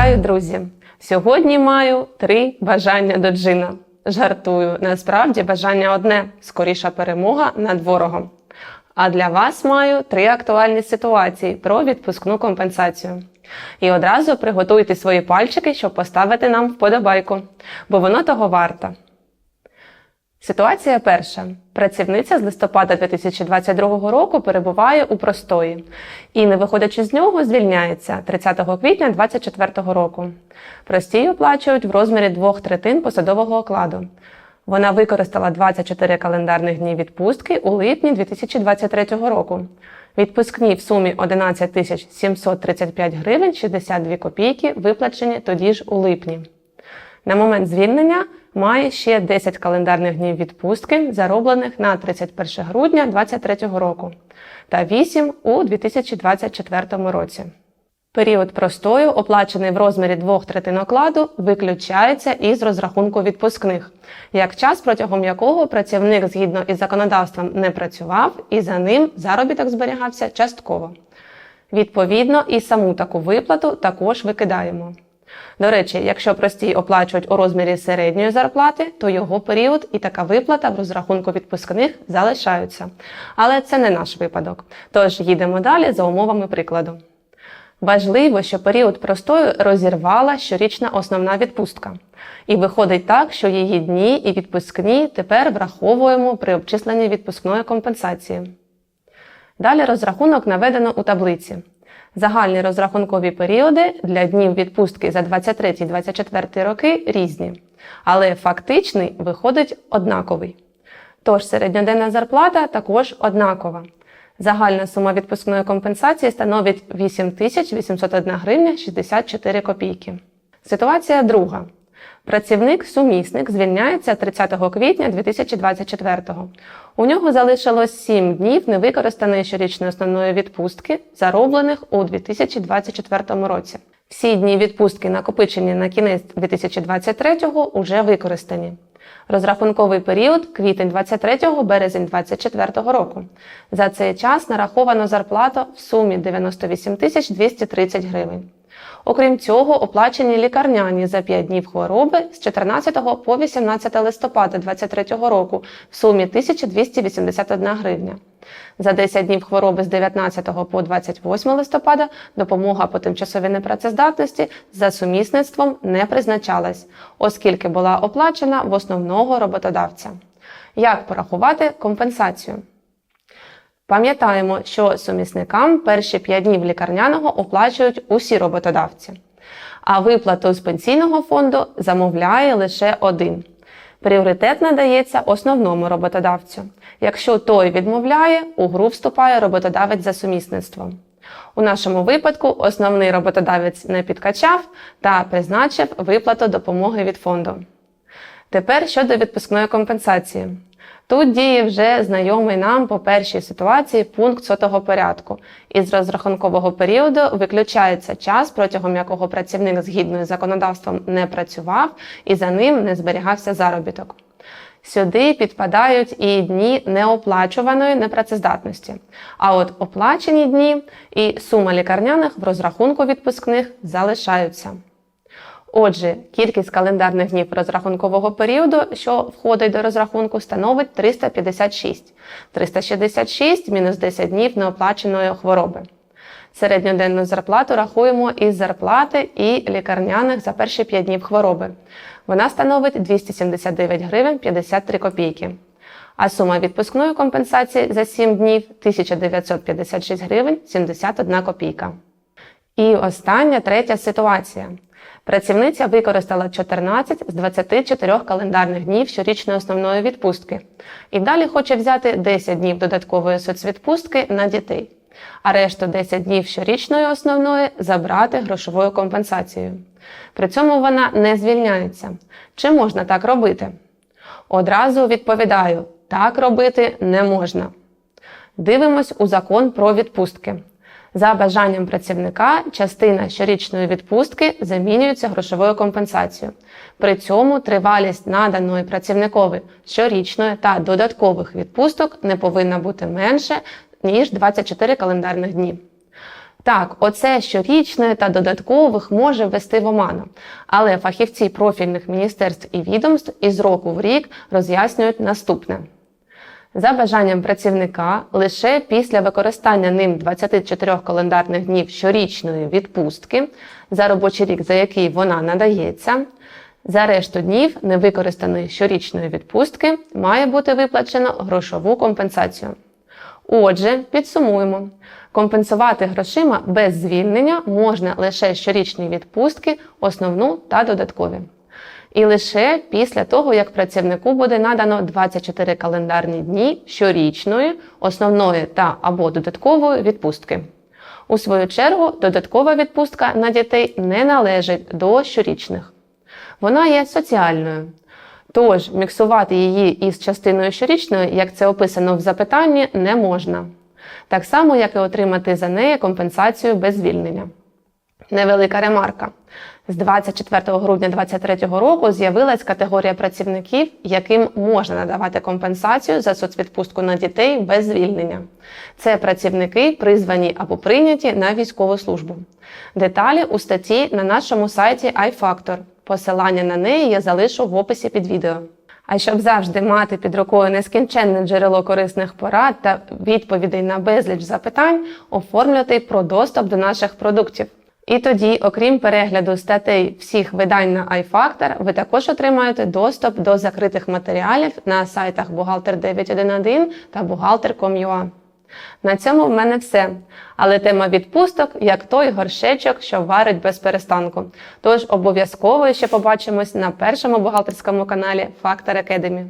Вітаю, друзі! Сьогодні маю три бажання до джина. Жартую, насправді бажання одне скоріша перемога над ворогом. А для вас маю три актуальні ситуації про відпускну компенсацію. І одразу приготуйте свої пальчики, щоб поставити нам вподобайку, бо воно того варто. Ситуація перша. Працівниця з листопада 2022 року перебуває у простої і, не виходячи з нього, звільняється 30 квітня 2024 року. Простій оплачують в розмірі двох третин посадового окладу. Вона використала 24 календарних дні відпустки у липні 2023 року. Відпускні в сумі 11 тисяч 735 гривень 62 копійки виплачені тоді ж у липні. На момент звільнення має ще 10 календарних днів відпустки, зароблених на 31 грудня 2023 року та 8 у 2024 році. Період простою, оплачений в розмірі двох третин окладу, виключається із розрахунку відпускних, як час, протягом якого працівник згідно із законодавством не працював і за ним заробіток зберігався частково. Відповідно, і саму таку виплату також викидаємо. До речі, якщо простій оплачують у розмірі середньої зарплати, то його період і така виплата в розрахунку відпускних залишаються. Але це не наш випадок. Тож їдемо далі за умовами прикладу. Важливо, що період простою розірвала щорічна основна відпустка. І виходить так, що її дні і відпускні тепер враховуємо при обчисленні відпускної компенсації. Далі розрахунок наведено у таблиці. Загальні розрахункові періоди для днів відпустки за 23-24 роки різні, але фактичний виходить однаковий. Тож середньоденна зарплата також однакова. Загальна сума відпускної компенсації становить 8801 гривня 64 копійки. Ситуація друга. Працівник-сумісник звільняється 30 квітня 2024-го. У нього залишилось 7 днів невикористаної щорічної основної відпустки, зароблених у 2024 році. Всі дні відпустки, накопичені на кінець 2023-го, уже використані. Розрахунковий період квітень 23 березень 24 року. За цей час нараховано зарплату в сумі 98 230 гривень. Окрім цього, оплачені лікарняні за 5 днів хвороби з 14 по 18 листопада 2023 року в сумі 1281 гривня. За 10 днів хвороби з 19 по 28 листопада допомога по тимчасовій непрацездатності за сумісництвом не призначалась, оскільки була оплачена в основного роботодавця. Як порахувати компенсацію? Пам'ятаємо, що сумісникам перші 5 днів лікарняного оплачують усі роботодавці, а виплату з пенсійного фонду замовляє лише один. Пріоритет надається основному роботодавцю. Якщо той відмовляє, у гру вступає роботодавець за сумісництвом. У нашому випадку основний роботодавець не підкачав та призначив виплату допомоги від фонду. Тепер щодо відпускної компенсації. Тут діє вже знайомий нам по першій ситуації пункт сотого порядку. Із розрахункового періоду виключається час, протягом якого працівник згідно з законодавством не працював і за ним не зберігався заробіток. Сюди підпадають і дні неоплачуваної непрацездатності. А от оплачені дні і сума лікарняних в розрахунку відпускних залишаються. Отже, кількість календарних днів розрахункового періоду, що входить до розрахунку, становить 356. 366 мінус 10 днів неоплаченої хвороби. Середньоденну зарплату рахуємо із зарплати і лікарняних за перші 5 днів хвороби. Вона становить 279 гривень 53 копійки. А сума відпускної компенсації за 7 днів 1956 гривень 71 копійка. І остання третя ситуація. Працівниця використала 14 з 24 календарних днів щорічної основної відпустки і далі хоче взяти 10 днів додаткової соцвідпустки на дітей, а решту 10 днів щорічної основної забрати грошовою компенсацією. При цьому вона не звільняється. Чи можна так робити? Одразу відповідаю: так робити не можна. Дивимось у закон про відпустки. За бажанням працівника частина щорічної відпустки замінюється грошовою компенсацією. При цьому тривалість наданої працівникові щорічної та додаткових відпусток не повинна бути менше, ніж 24 календарних дні. Так, оце щорічне та додаткових може ввести в оману, але фахівці профільних міністерств і відомств із року в рік роз'яснюють наступне. За бажанням працівника лише після використання ним 24 календарних днів щорічної відпустки за робочий рік, за який вона надається, за решту днів невикористаної щорічної відпустки має бути виплачено грошову компенсацію. Отже, підсумуємо. Компенсувати грошима без звільнення можна лише щорічні відпустки, основну та додаткові. І лише після того, як працівнику буде надано 24 календарні дні щорічної, основної та або додаткової відпустки. У свою чергу, додаткова відпустка на дітей не належить до щорічних. Вона є соціальною. Тож міксувати її із частиною щорічної, як це описано в запитанні, не можна. Так само, як і отримати за неї компенсацію без звільнення. Невелика ремарка. З 24 грудня 2023 року з'явилась категорія працівників, яким можна надавати компенсацію за соцвідпустку на дітей без звільнення. Це працівники, призвані або прийняті на військову службу. Деталі у статті на нашому сайті iFactor. Посилання на неї я залишу в описі під відео. А щоб завжди мати під рукою нескінченне джерело корисних порад та відповідей на безліч запитань, оформлюйте про доступ до наших продуктів. І тоді, окрім перегляду статей всіх видань на iFactor, ви також отримаєте доступ до закритих матеріалів на сайтах Бухгалтер 911 та Бухгалтер.com.ua. На цьому в мене все. Але тема відпусток як той горшечок, що варить без перестанку. Тож обов'язково ще побачимось на першому бухгалтерському каналі Factor Academy.